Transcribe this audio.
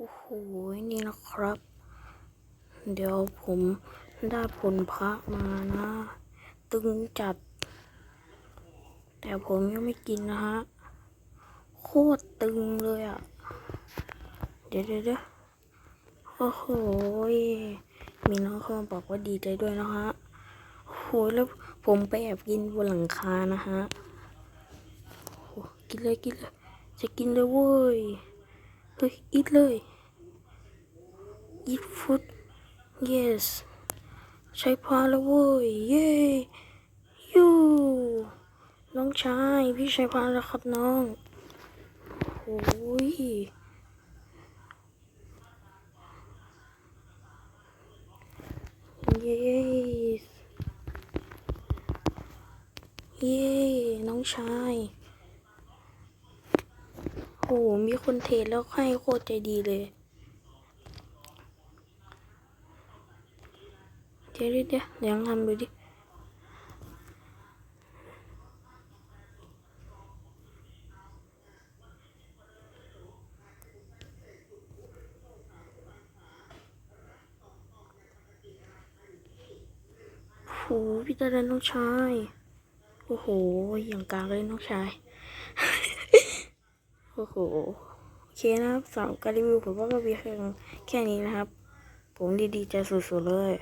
โอ้โห นี่นะครับ เดี๋ยวผมได้ผลพระมานะ ตึงจัด แต่ผมยังไม่กินนะฮะ โคตรตึงเลยอะ่ะเดี๋ยวเดี๋ยวเดี๋ยวโอ้โห มีน้องเข้ามาบอกว่าดีใจด้วยนะฮะโหแล้วผมไปแอบกินบนหลังคานะฮะกินเลยกินเลย จะกินเลยเว้ย เฮ้ยอีทเลย eat food yes ใช้พาแล้วเว้ย เย้ยูน้องชายพี่ใช้พาแล้วครับน้องโอ้ยเย้เย้น้องชาย โอ้มีคนเทแล้วให้โคตรใจดีเลย เดี๋ยวเดี๋ยวเดี๋ยวเดี๋ยวลองทำดูดิโอ้โหพี่ตาดันน้องชาย โอ้โห อย่างกลางเลยน้องชาย โอ้โหโอเคนะครับสำหรับการรีวิวผมว่าก็มีเพียงแค่นี้นะครับ ผมดีดีใจสุดๆเลย